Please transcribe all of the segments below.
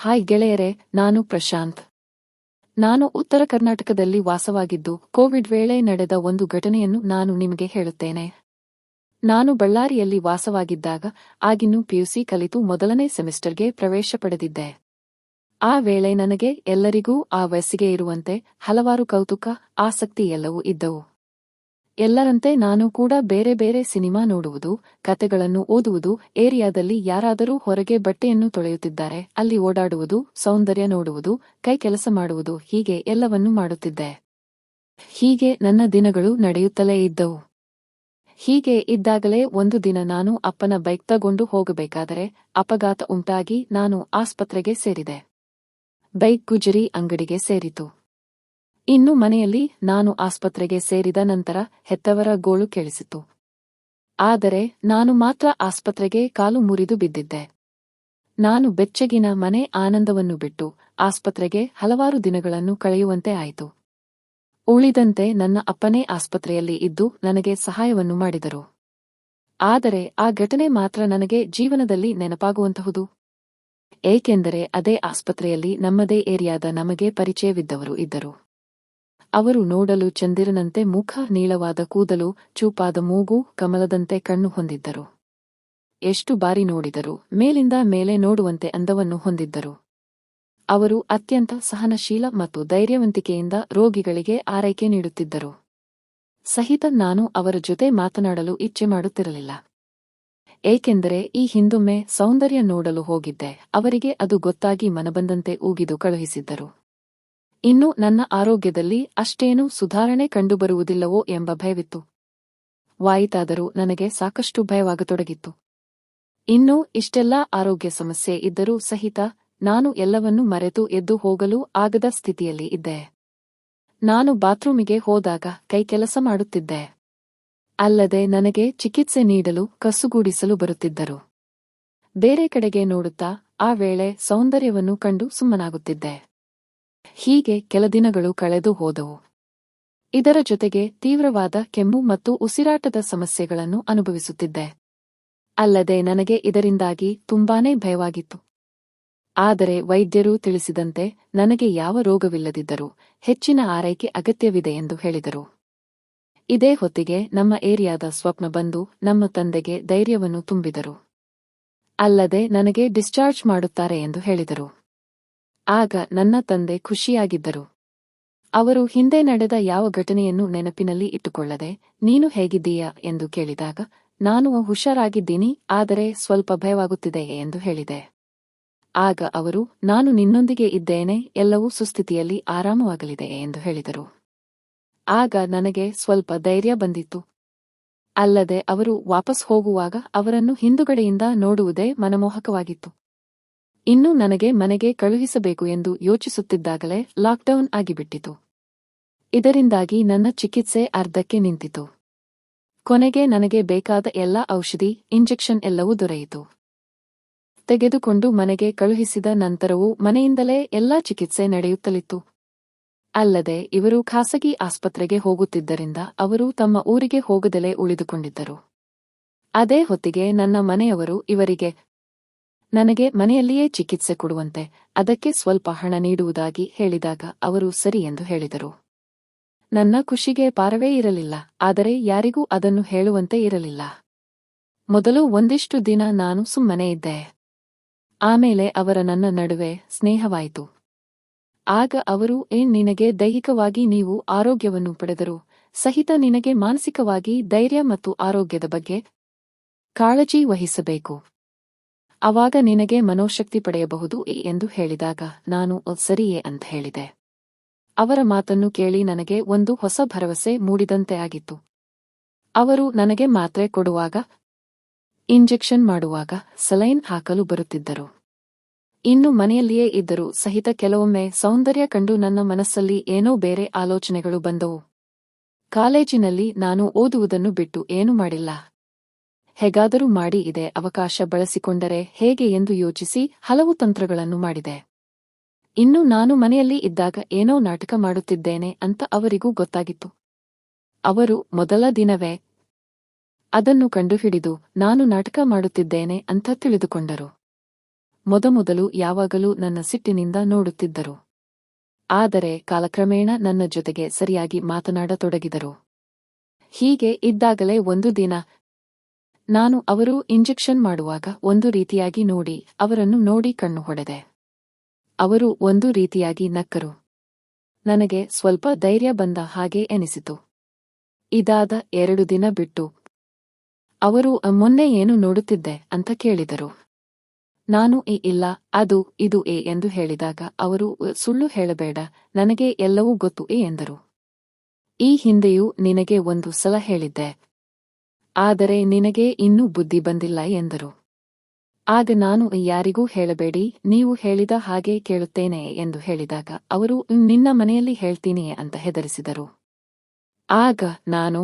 Hi ಗೆಳೆಯರೆ, ನಾನು ಪ್ರಶಾಂತ್. ನಾನು ಉತ್ತರ ಕರ್ನಾಟಕದಲ್ಲಿ ವಾಸವಾಗಿದ್ದು, ಕೋವಿಡ್ ವೇಳೆ ನಡೆದ ಒಂದು ಘಟನೆಯನ್ನು ನಾನು ನಿಮಗೆ ಹೇಳುತ್ತೇನೆ. ನಾನು ಬಳ್ಳಾರಿಯಲ್ಲಿ ವಾಸವಾಗಿದ್ದಾಗ, ಆಗಿನ್ನೂ ಪಿಯುಸಿ ಕಲಿತು ಮೊದಲನೇ ಸೆಮಿಸ್ಟರ್ಗೆ ಪ್ರವೇಶ ಪಡೆದಿದ್ದೆ. ಆ ವೇಳೆ ನನಗೆ ಎಲ್ಲರಿಗೂ ಆ ವಯಸ್ಸಿಗೆ ಇರುವಂತೆ ಹಲವಾರು ಕೌತುಕ, ಆಸಕ್ತಿ ಎಲ್ಲವೂ ಇದ್ದವು. ಎಲ್ಲರಂತೆ ನಾನು ಕೂಡ ಬೇರೆ ಬೇರೆ ಸಿನಿಮಾ ನೋಡುವುದು, ಕತೆಗಳನ್ನು ಓದುವುದು, ಏರಿಯಾದಲ್ಲಿ ಯಾರಾದರೂ ಹೊರಗೆ ಬಟ್ಟೆಯನ್ನು ತೊಳೆಯುತ್ತಿದ್ದಾರೆ, ಅಲ್ಲಿ ಓಡಾಡುವುದು, ಸೌಂದರ್ಯ ನೋಡುವುದು, ಕೈ ಕೆಲಸ ಮಾಡುವುದು, ಹೀಗೆ ಎಲ್ಲವನ್ನೂ ಮಾಡುತ್ತಿದ್ದೆ. ಹೀಗೆ ನನ್ನ ದಿನಗಳು ನಡೆಯುತ್ತಲೇ ಇದ್ದವು. ಹೀಗೆ ಇದ್ದಾಗಲೇ ಒಂದು ದಿನ ನಾನು ಅಪ್ಪನ ಬೈಕ್ ತಗೊಂಡು ಹೋಗಬೇಕಾದರೆ ಅಪಘಾತ ಉಂಟಾಗಿ ನಾನು ಆಸ್ಪತ್ರೆಗೆ ಸೇರಿದೆ. ಬೈಕ್ ಗುಜರಿ ಅಂಗಡಿಗೆ ಸೇರಿತು. ಇನ್ನು ಮನೆಯಲ್ಲಿ ನಾನು ಆಸ್ಪತ್ರೆಗೆ ಸೇರಿದ ನಂತರ ಹೆತ್ತವರ ಗೋಳು ಕೇಳಿಸಿತು. ಆದರೆ ನಾನು ಮಾತ್ರ ಆಸ್ಪತ್ರೆಗೆ ಕಾಲು ಮುರಿದು ಬಿದ್ದಿದ್ದೆ. ನಾನು ಬೆಚ್ಚಗಿನ ಮನೆ ಆನಂದವನ್ನು ಬಿಟ್ಟು ಆಸ್ಪತ್ರೆಗೆ ಹಲವಾರು ದಿನಗಳನ್ನು ಕಳೆಯುವಂತೆ ಆಯಿತು. ಉಳಿದಂತೆ ನನ್ನ ಅಪ್ಪನೇ ಆಸ್ಪತ್ರೆಯಲ್ಲಿ ಇದ್ದು ನನಗೆ ಸಹಾಯವನ್ನು ಮಾಡಿದರು. ಆದರೆ ಆ ಘಟನೆ ಮಾತ್ರ ನನಗೆ ಜೀವನದಲ್ಲಿ ನೆನಪಾಗುವಂತಹುದು. ಏಕೆಂದರೆ ಅದೇ ಆಸ್ಪತ್ರೆಯಲ್ಲಿ ನಮ್ಮದೇ ಏರಿಯಾದ ನಮಗೆ ಪರಿಚಯವಿದ್ದವರು ಇದ್ದರು. ಅವರು ನೋಡಲು ಚಂದಿರನಂತೆ ಮುಖ ನೀಳವಾದ ಕೂದಲು, ಚೂಪಾದ ಮೂಗು, ಕಮಲದಂತೆ ಕಣ್ಣು ಹೊಂದಿದ್ದರು. ಎಷ್ಟು ಬಾರಿ ನೋಡಿದರು ಮೇಲಿಂದ ಮೇಲೆ ನೋಡುವಂತೆ ಅಂದವನ್ನು ಹೊಂದಿದ್ದರು. ಅವರು ಅತ್ಯಂತ ಸಹನಶೀಲ ಮತ್ತು ಧೈರ್ಯವಂತಿಕೆಯಿಂದ ರೋಗಿಗಳಿಗೆ ಆರೈಕೆ ನೀಡುತ್ತಿದ್ದರು. ಸಹಿತ ನಾನು ಅವರ ಜೊತೆ ಮಾತನಾಡಲು ಇಚ್ಛೆ ಮಾಡುತ್ತಿರಲಿಲ್ಲ. ಏಕೆಂದರೆ ಈ ಹಿಂದೊಮ್ಮೆ ಸೌಂದರ್ಯ ನೋಡಲು ಹೋಗಿದ್ದೆ, ಅವರಿಗೆ ಅದು ಗೊತ್ತಾಗಿ ಮನಬಂದಂತೆ ಊಗಿದು ಕಳುಹಿಸಿದ್ದರು. ಇನ್ನು ನನ್ನ ಆರೋಗ್ಯದಲ್ಲಿ ಅಷ್ಟೇನೂ ಸುಧಾರಣೆ ಕಂಡುಬರುವುದಿಲ್ಲವೋ ಎಂಬ ಭಯವಿತ್ತು. ವಾಯಿತಾದರೂ ನನಗೆ ಸಾಕಷ್ಟು ಭಯವಾಗತೊಡಗಿತ್ತು. ಇನ್ನೂ ಇಷ್ಟೆಲ್ಲಾ ಆರೋಗ್ಯ ಸಮಸ್ಯೆ ಇದ್ದರೂ ಸಹಿತ ನಾನು ಎಲ್ಲವನ್ನೂ ಮರೆತು ಎದ್ದು ಹೋಗಲು ಆಗದ ಸ್ಥಿತಿಯಲ್ಲಿ ಇದ್ದೆ. ನಾನು ಬಾತ್ರೂಮಿಗೆ ಹೋದಾಗ ಕೈ ಕೆಲಸ ಮಾಡುತ್ತಿದ್ದೆ. ಅಲ್ಲದೆ ನನಗೆ ಚಿಕಿತ್ಸೆ ನೀಡಲು ಕಸುಗೂಡಿಸಲು ಬರುತ್ತಿದ್ದರು. ಬೇರೆ ಕಡೆಗೆ ನೋಡುತ್ತಾ ಆ ವೇಳೆ ಸೌಂದರ್ಯವನ್ನು ಕಂಡು ಸುಮ್ಮನಾಗುತ್ತಿದ್ದೆ. ಹೀಗೆ ಕೆಲ ದಿನಗಳು ಕಳೆದು ಹೋದವು. ಇದರ ಜೊತೆಗೆ ತೀವ್ರವಾದ ಕೆಮ್ಮು ಮತ್ತು ಉಸಿರಾಟದ ಸಮಸ್ಯೆಗಳನ್ನು ಅನುಭವಿಸುತ್ತಿದ್ದೆ. ಅಲ್ಲದೆ ನನಗೆ ಇದರಿಂದಾಗಿ ತುಂಬಾನೇ ಭಯವಾಗಿತ್ತು. ಆದರೆ ವೈದ್ಯರು ತಿಳಿಸಿದಂತೆ ನನಗೆ ಯಾವ ರೋಗವಿಲ್ಲದಿದ್ದರೂ ಹೆಚ್ಚಿನ ಆರೈಕೆ ಅಗತ್ಯವಿದೆ ಎಂದು ಹೇಳಿದರು. ಇದೇ ಹೊತ್ತಿಗೆ ನಮ್ಮ ಏರಿಯಾದ ಸ್ವಪ್ನ ಬಂದು ನಮ್ಮ ತಂದೆಗೆ ಧೈರ್ಯವನ್ನು ತುಂಬಿದರು. ಅಲ್ಲದೆ ನನಗೆ ಡಿಸ್ಚಾರ್ಜ್ ಮಾಡುತ್ತಾರೆ ಎಂದು ಹೇಳಿದರು. ಆಗ ನನ್ನ ತಂದೆ ಖುಷಿಯಾಗಿದ್ದರು. ಅವರು ಹಿಂದೆ ನಡೆದ ಯಾವ ಘಟನೆಯನ್ನು ನೆನಪಿನಲ್ಲಿ ಇಟ್ಟುಕೊಳ್ಳದೆ, ನೀನು ಹೇಗಿದ್ದೀಯಾ? ಎಂದು ಕೇಳಿದಾಗ, ನಾನು ಹುಷಾರಾಗಿದ್ದೀನಿ, ಆದರೆ ಸ್ವಲ್ಪ ಭಯವಾಗುತ್ತಿದೆ ಎಂದು ಹೇಳಿದೆ. ಆಗ ಅವರು, ನಾನು ನಿನ್ನೊಂದಿಗೆ ಇದ್ದೇನೆ, ಎಲ್ಲವೂ ಸುಸ್ಥಿತಿಯಲ್ಲಿ ಆರಾಮವಾಗಲಿದೆ ಎಂದು ಹೇಳಿದರು. ಆಗ ನನಗೆ ಸ್ವಲ್ಪ ಧೈರ್ಯ ಬಂದಿತ್ತು. ಅಲ್ಲದೆ ಅವರು ವಾಪಸ್ ಹೋಗುವಾಗ ಅವರನ್ನು ಹಿಂದುಗಡೆಯಿಂದ ನೋಡುವುದೇ ಮನಮೋಹಕವಾಗಿತ್ತು. ಇನ್ನು ನನಗೆ ಮನೆಗೆ ಕಳುಹಿಸಬೇಕು ಎಂದು ಯೋಚಿಸುತ್ತಿದ್ದಾಗಲೇ ಲಾಕ್ಡೌನ್ ಆಗಿಬಿಟ್ಟಿತು. ಇದರಿಂದಾಗಿ ನನ್ನ ಚಿಕಿತ್ಸೆ ಅರ್ಧಕ್ಕೆ ನಿಂತಿತು. ಕೊನೆಗೆ ನನಗೆ ಬೇಕಾದ ಎಲ್ಲ ಔಷಧಿ, ಇಂಜೆಕ್ಷನ್ ಎಲ್ಲವೂ ದೊರೆಯಿತು. ತೆಗೆದುಕೊಂಡು ಮನೆಗೆ ಕಳುಹಿಸಿದ ನಂತರವೂ ಮನೆಯಿಂದಲೇ ಎಲ್ಲಾ ಚಿಕಿತ್ಸೆ ನಡೆಯುತ್ತಲಿತ್ತು. ಅಲ್ಲದೆ ಇವರು ಖಾಸಗಿ ಆಸ್ಪತ್ರೆಗೆ ಹೋಗುತ್ತಿದ್ದರಿಂದ ಅವರು ತಮ್ಮ ಊರಿಗೆ ಹೋಗದಲೇ ಉಳಿದುಕೊಂಡಿದ್ದರು. ಅದೇ ಹೊತ್ತಿಗೆ ನನ್ನ ಮನೆಯವರು ಇವರಿಗೆ ನನಗೆ ಮನೆಯಲ್ಲಿಯೇ ಚಿಕಿತ್ಸೆ ಕೊಡುವಂತೆ ಅದಕ್ಕೆ ಸ್ವಲ್ಪ ಹಣ ನೀಡುವುದಾಗಿ ಹೇಳಿದಾಗ ಅವರು ಸರಿ ಎಂದು ಹೇಳಿದರು. ನನ್ನ ಖುಷಿಗೆ ಪಾರವೇ ಇರಲಿಲ್ಲ, ಆದರೆ ಯಾರಿಗೂ ಅದನ್ನು ಹೇಳುವಂತೆ ಇರಲಿಲ್ಲ. ಮೊದಲು ಒಂದಿಷ್ಟು ದಿನ ನಾನು ಸುಮ್ಮನೆ ಇದ್ದೆ. ಆಮೇಲೆ ಅವರ ನನ್ನ ನಡುವೆ ಸ್ನೇಹವಾಯಿತು. ಆಗ ಅವರು, ಏ, ನಿನಗೆ ದೈಹಿಕವಾಗಿ ನೀವು ಆರೋಗ್ಯವನ್ನು ಪಡೆದರು ಸಹಿತ ನಿನಗೆ ಮಾನಸಿಕವಾಗಿ ಧೈರ್ಯ ಮತ್ತು ಆರೋಗ್ಯದ ಬಗ್ಗೆ ಕಾಳಜಿ ವಹಿಸಬೇಕು. ಅವಾಗ ನಿನಗೆ ಮನೋಶಕ್ತಿ ಪಡೆಯಬಹುದು ಎಂದು ಹೇಳಿದಾಗ, ನಾನು ಸರಿಯೇ ಅಂತ ಹೇಳಿದೆ. ಅವರ ಮಾತನ್ನು ಕೇಳಿ ನನಗೆ ಒಂದು ಹೊಸ ಭರವಸೆ ಮೂಡಿದಂತೆ ಆಗಿತ್ತು. ಅವರು ನನಗೆ ಮಾತ್ರೆ ಕೊಡುವಾಗ, ಇಂಜೆಕ್ಷನ್ ಮಾಡುವಾಗ ಸಲೈನ್ ಹಾಕಲು ಬರುತ್ತಿದ್ದರು. ಇನ್ನು ಮನೆಯಲ್ಲಿಯೇ ಇದ್ದರು ಸಹಿತ ಕೆಲವೊಮ್ಮೆ ಸೌಂದರ್ಯ ಕಂಡು ನನ್ನ ಮನಸ್ಸಲ್ಲಿ ಏನೋ ಬೇರೆ ಆಲೋಚನೆಗಳು ಬಂದವು. ಕಾಲೇಜಿನಲ್ಲಿ ನಾನು ಓದುವುದನ್ನು ಬಿಟ್ಟು ಏನೂ ಮಾಡಿಲ್ಲ. ಹೇಗಾದರೂ ಮಾಡಿ ಇದೆ ಅವಕಾಶ ಬಳಸಿಕೊಂಡರೆ ಹೇಗೆ ಎಂದು ಯೋಚಿಸಿ ಹಲವು ತಂತ್ರಗಳನ್ನು ಮಾಡಿದೆ. ಇನ್ನು ನಾನು ಮನೆಯಲ್ಲಿ ಇದ್ದಾಗ ಏನೋ ನಾಟಕ ಮಾಡುತ್ತಿದ್ದೇನೆ ಅಂತ ಅವರಿಗೂ ಗೊತ್ತಾಗಿತ್ತು. ಅವರು, ಮೊದಲ ದಿನವೇ? ಅದನ್ನು ಕಂಡುಹಿಡಿದು ನಾನು ನಾಟಕ ಮಾಡುತ್ತಿದ್ದೇನೆ ಅಂತ ತಿಳಿದುಕೊಂಡರು. ಮೊದಮೊದಲು ಯಾವಾಗಲೂ ನನ್ನ ಸಿಟ್ಟಿನಿಂದ ನೋಡುತ್ತಿದ್ದರು. ಆದರೆ ಕಾಲಕ್ರಮೇಣ ನನ್ನ ಜೊತೆಗೆ ಸರಿಯಾಗಿ ಮಾತನಾಡತೊಡಗಿದರು. ಹೀಗೆ ಇದ್ದಾಗಲೇ ಒಂದು ದಿನ ನಾನು ಅವರು ಇಂಜೆಕ್ಷನ್ ಮಾಡುವಾಗ ಒಂದು ರೀತಿಯಾಗಿ ನೋಡಿ, ಅವರನ್ನು ನೋಡಿ ಕಣ್ಣು ಹೊಡೆದೆ. ಅವರು ಒಂದು ರೀತಿಯಾಗಿ ನಕ್ಕರು. ನನಗೆ ಸ್ವಲ್ಪ ಧೈರ್ಯ ಬಂದ ಹಾಗೆ ಎನಿಸಿತು. ಇದಾದ ಎರಡು ದಿನ ಬಿಟ್ಟು, ಅವರು ಮೊನ್ನೆ ಏನು ನೋಡುತ್ತಿದ್ದೆ ಅಂತ ಕೇಳಿದರು. ನಾನು ಈ ಇಲ್ಲ, ಅದು, ಇದು ಎ ಎಂದು ಹೇಳಿದಾಗ ಅವರು ಸುಳ್ಳು ಹೇಳಬೇಡ, ನನಗೆ ಎಲ್ಲವೂ ಗೊತ್ತು ಎ ಎಂದರು. ಈ ಹಿಂದೆಯೂ ನಿನಗೆ ಒಂದು ಸಲ ಹೇಳಿದ್ದೆ. ಆದರೆ ನಿನಗೆ ಇನ್ನೂ ಬುದ್ಧಿ ಬಂದಿಲ್ಲ ಎಂದರು. ಆಗ ನಾನು ಯಾರಿಗೂ ಹೇಳಬೇಡಿ, ನೀವು ಹೇಳಿದ ಹಾಗೆ ಕೇಳುತ್ತೇನೆ ಎಂದು ಹೇಳಿದಾಗ ಅವರು, ನಿನ್ನ ಮನೆಯಲ್ಲಿ ಹೇಳ್ತೀನಿ ಅಂತ ಹೆದರಿಸಿದರು. ಆಗ ನಾನು,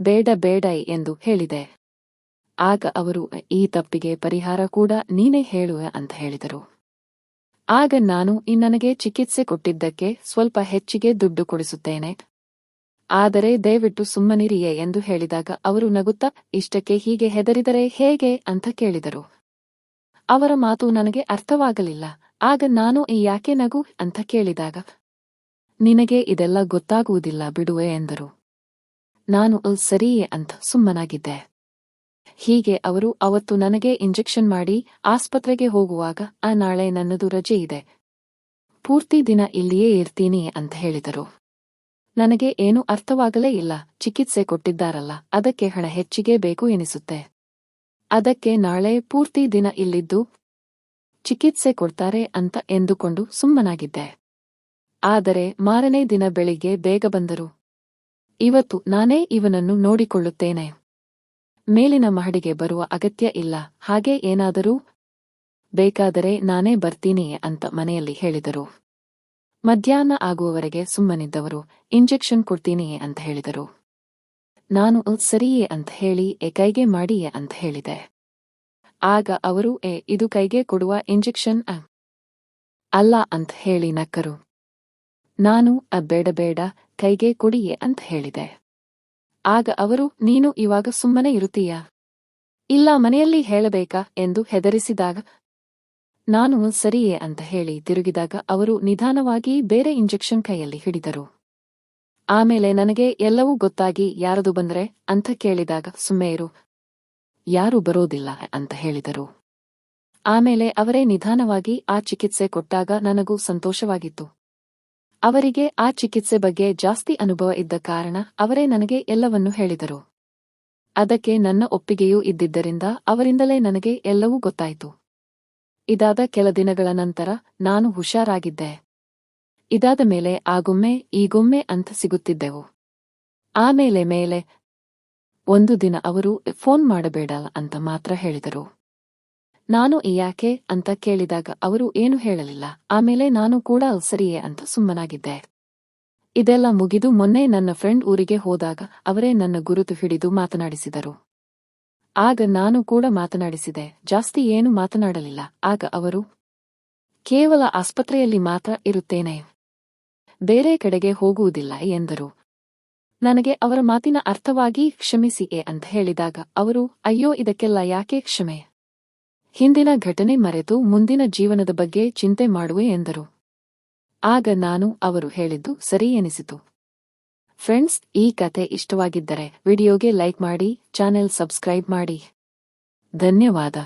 ಬೇಡ ಬೇಡ ಎಂದು ಹೇಳಿದೆ. ಆಗ ಅವರು, ಈ ತಪ್ಪಿಗೆ ಪರಿಹಾರ ಕೂಡ ನೀನೇ ಹೇಳುವೆ ಅಂತ ಹೇಳಿದರು. ಆಗ ನಾನು ನನಗೆ ಚಿಕಿತ್ಸೆ ಕೊಟ್ಟಿದ್ದಕ್ಕೆ ಸ್ವಲ್ಪ ಹೆಚ್ಚಿಗೆ ದುಡ್ಡು ಕೊಡಿಸುತ್ತೇನೆ. ಆದರೆ ದಯವಿಟ್ಟು ಸುಮ್ಮನಿರಿಯೇ ಎಂದು ಹೇಳಿದಾಗ ಅವರು ನಗುತ್ತಾ, ಇಷ್ಟಕ್ಕೆ ಹೀಗೆ ಹೆದರಿದರೆ ಹೇಗೆ ಅಂತ ಕೇಳಿದರು. ಅವರ ಮಾತು ನನಗೆ ಅರ್ಥವಾಗಲಿಲ್ಲ. ಆಗ ನಾನು ಈ ಯಾಕೆ ನಗು ಅಂತ ಕೇಳಿದಾಗ, ನಿನಗೆ ಇದೆಲ್ಲ ಗೊತ್ತಾಗುವುದಿಲ್ಲ ಬಿಡುವೆ ಎಂದರು. ನಾನು ಅಲ್ ಸರಿಯೇ ಅಂತ ಸುಮ್ಮನಾಗಿದ್ದೆ. ಹೀಗೆ ಅವರು ಅವತ್ತು ನನಗೆ ಇಂಜೆಕ್ಷನ್ ಮಾಡಿ ಆಸ್ಪತ್ರೆಗೆ ಹೋಗುವಾಗ, ಆ ನಾಳೆ ನನ್ನದು ರಜೆ ಇದೆ. ಪೂರ್ತಿ ದಿನ ಇಲ್ಲಿಯೇ ಇರ್ತೀನಿ ಅಂತ ಹೇಳಿದರು. ನನಗೆ ಏನು ಅರ್ಥವಾಗಲೇ ಇಲ್ಲ. ಚಿಕಿತ್ಸೆ ಕೊಟ್ಟಿದ್ದಾರಲ್ಲ, ಅದಕ್ಕೆ ಹಣ ಹೆಚ್ಚಿಗೆ ಬೇಕು ಎನಿಸುತ್ತೆ. ಅದಕ್ಕೆ ನಾಳೆ ಪೂರ್ತಿ ದಿನ ಇಲ್ಲಿದ್ದು ಚಿಕಿತ್ಸೆ ಕೊಡ್ತಾರೆ ಅಂತ ಎಂದುಕೊಂಡು ಸುಮ್ಮನಾಗಿದ್ದೆ. ಆದರೆ ಮಾರನೇ ದಿನ ಬೆಳಿಗ್ಗೆ ಬೇಗ ಬಂದರು. ಇವತ್ತು ನಾನೇ ಇವನನ್ನು ನೋಡಿಕೊಳ್ಳುತ್ತೇನೆ. ಮೇಲಿನ ಮಹಡಿಗೆ ಬರುವ ಅಗತ್ಯ ಇಲ್ಲ, ಹಾಗೆ ಏನಾದರೂ ಬೇಕಾದರೆ ನಾನೇ ಬರ್ತೀನಿ ಅಂತ ಮನೆಯಲ್ಲಿ ಹೇಳಿದರು. ಮಧ್ಯಾಹ್ನ ಆಗುವವರೆಗೆ ಸುಮ್ಮನಿದ್ದವರು ಇಂಜೆಕ್ಷನ್ ಕೊಡ್ತೀನಿ ಅಂತ ಹೇಳಿದರು. ನಾನು "ಉತ್, ಸರಿಯೇ ಅಂತ ಹೇಳಿ ಎ ಕೈಗೆ ಮಾಡಿಯೇ ಅಂತ ಹೇಳಿದೆ. ಆಗ ಅವರು ಎ ಇದು ಕೈಗೆ ಕೊಡುವ ಇಂಜೆಕ್ಷನ್ ಅಲ್ಲ ಅಂತ ಹೇಳಿ ನಕ್ಕರು. ನಾನು ಅ ಬೇಡ ಬೇಡ ಕೈಗೆ ಕೊಡಿಯೇ ಅಂತ ಹೇಳಿದೆ. ಆಗ ಅವರು ನೀನು ಇವಾಗ ಸುಮ್ಮನೆ ಇರುತ್ತೀಯಾ? ಇಲ್ಲ ಮನೆಯಲ್ಲಿ ಹೇಳಬೇಕಾ? ಎಂದು ಹೆದರಿಸಿದಾಗ ನಾನು ಸರಿಯೇ ಅಂತ ಹೇಳಿ ತಿರುಗಿದಾಗ ಅವರು ನಿಧಾನವಾಗಿ ಬೇರೆ ಇಂಜೆಕ್ಷನ್ ಕೈಯಲ್ಲಿ ಹಿಡಿದರು. ಆಮೇಲೆ ನನಗೆ ಎಲ್ಲವೂ ಗೊತ್ತಾಗಿ ಯಾರದು ಬಂದ್ರೆ ಅಂತ ಕೇಳಿದಾಗ ಸುಮ್ಮನೆ ಇರು. ಯಾರೂ ಬರೋದಿಲ್ಲ ಅಂತ ಹೇಳಿದರು. ಆಮೇಲೆ ಅವರೇ ನಿಧಾನವಾಗಿ ಆ ಚಿಕಿತ್ಸೆ ಕೊಟ್ಟಾಗ ನನಗೂ ಸಂತೋಷವಾಗಿತ್ತು. ಅವರಿಗೆ ಆ ಚಿಕಿತ್ಸೆ ಬಗ್ಗೆ ಜಾಸ್ತಿ ಅನುಭವ ಇದ್ದ ಕಾರಣ ಅವರೇ ನನಗೆ ಎಲ್ಲವನ್ನೂ ಹೇಳಿದರು. ಅದಕ್ಕೆ ನನ್ನ ಒಪ್ಪಿಗೆಯೂ ಇದ್ದಿದ್ದರಿಂದ ಅವರಿಂದಲೇ ನನಗೆ ಎಲ್ಲವೂ ಗೊತ್ತಾಯಿತು. ಇದಾದ ಕೆಲ ದಿನಗಳ ನಂತರ ನಾನು ಹುಷಾರಾಗಿದ್ದೆ. ಇದಾದ ಮೇಲೆ ಆಗೊಮ್ಮೆ ಈಗೊಮ್ಮೆ ಅಂತ ಸಿಗುತ್ತಿದ್ದೆವು. ಆಮೇಲೆ ಮೇಲೆ, ಒಂದು ದಿನ ಅವರು ಫೋನ್ ಮಾಡಬೇಡ ಅಂತ ಮಾತ್ರ ಹೇಳಿದರು. ನಾನು ಯಾಕೆ ಅಂತ ಕೇಳಿದಾಗ ಅವರು ಏನು ಹೇಳಲಿಲ್ಲ. ಆಮೇಲೆ ನಾನು ಕೂಡ ಸರಿಯೇ ಅಂತ ಸುಮ್ಮನಾಗಿದ್ದೆ. ಇದೆಲ್ಲ ಮುಗಿದು ಮೊನ್ನೆ ನನ್ನ ಫ್ರೆಂಡ್ ಊರಿಗೆ ಹೋದಾಗ ಅವರೇ ನನ್ನ ಗುರುತು ಹಿಡಿದು ಮಾತನಾಡಿಸಿದರು. ಆಗ ನಾನು ಕೂಡ ಮಾತನಾಡಿಸಿದೆ. ಜಾಸ್ತಿ ಏನು ಮಾತನಾಡಲಿಲ್ಲ. ಆಗ ಅವರು, ಕೇವಲ ಆಸ್ಪತ್ರೆಯಲ್ಲಿ ಮಾತ್ರ ಇರುತ್ತೇನೆ. ಬೇರೆ ಕಡೆಗೆ ಹೋಗುವುದಿಲ್ಲ ಎಂದರು. ನನಗೆ ಅವರ ಮಾತಿನ ಅರ್ಥವಾಗಿ ಕ್ಷಮಿಸಿ ಎ ಅಂತ ಹೇಳಿದಾಗ ಅವರು, ಅಯ್ಯೋ ಇದಕ್ಕೆಲ್ಲ ಯಾಕೆ ಕ್ಷಮೆ? ಹಿಂದಿನ ಘಟನೆ ಮರೆತು ಮುಂದಿನ ಜೀವನದ ಬಗ್ಗೆ ಚಿಂತೆ ಮಾಡುವೆ ಎಂದರು. ಆಗ ನಾನು ಅವರು ಹೇಳಿದ್ದು ಸರಿ ಎನಿಸಿತು. ಫ್ರೆಂಡ್ಸ್ ಈ ಕತೆ ಇಷ್ಟವಾಗಿದ್ದರೆ ವಿಡಿಯೋಗೆ ಲೈಕ್ ಮಾಡಿ ಚಾನೆಲ್ ಸಬ್ಸ್ಕ್ರೈಬ್ ಮಾಡಿ. ಧನ್ಯವಾದ.